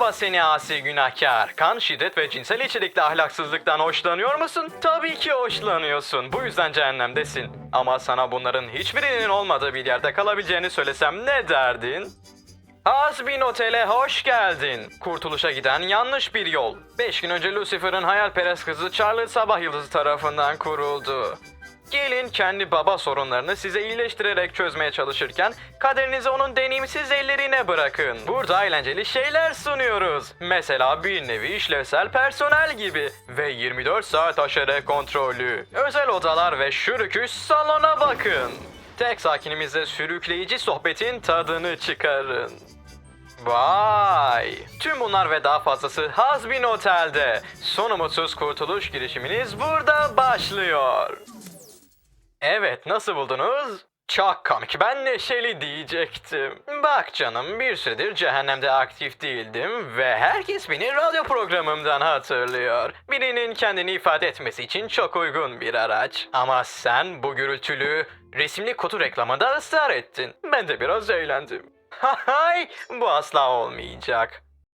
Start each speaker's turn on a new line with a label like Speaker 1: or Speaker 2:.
Speaker 1: Merhaba seni asi günahkar. Kan, şiddet ve cinsel içerikli ahlaksızlıktan hoşlanıyor musun? Tabii ki hoşlanıyorsun. Bu yüzden cehennemdesin. Ama sana bunların hiçbirinin olmadığı bir yerde kalabileceğini söylesem ne derdin? Hasbin Otel'e hoş geldin. Kurtuluşa giden yanlış bir yol. 5 gün önce Lucifer'ın hayalperest kızı Charlotte Sabah Yıldızı tarafından kuruldu. Gelin kendi baba sorunlarını size iyileştirerek çözmeye çalışırken kaderinizi onun deneyimsiz ellerine bırakın. Burada eğlenceli şeyler sunuyoruz. Mesela bir nevi işlevsel personel gibi ve 24 saat aşırı kontrolü. Özel odalar ve şürüküş salona bakın. Tek sakinimizle sürükleyici sohbetin tadını çıkarın. Vay! Tüm bunlar ve daha fazlası Hazbin Otel'de. Son umutsuz kurtuluş girişiminiz burada başlıyor. Evet, nasıl buldunuz? Çok komik, ben neşeli diyecektim. Bak canım, bir süredir cehennemde aktif değildim ve herkes beni radyo programımdan hatırlıyor. Birinin kendini ifade etmesi için çok uygun bir araç. Ama sen bu gürültülü resimli kutu reklamında ısrar ettin. Ben de biraz eğlendim. Hay, bu asla olmayacak.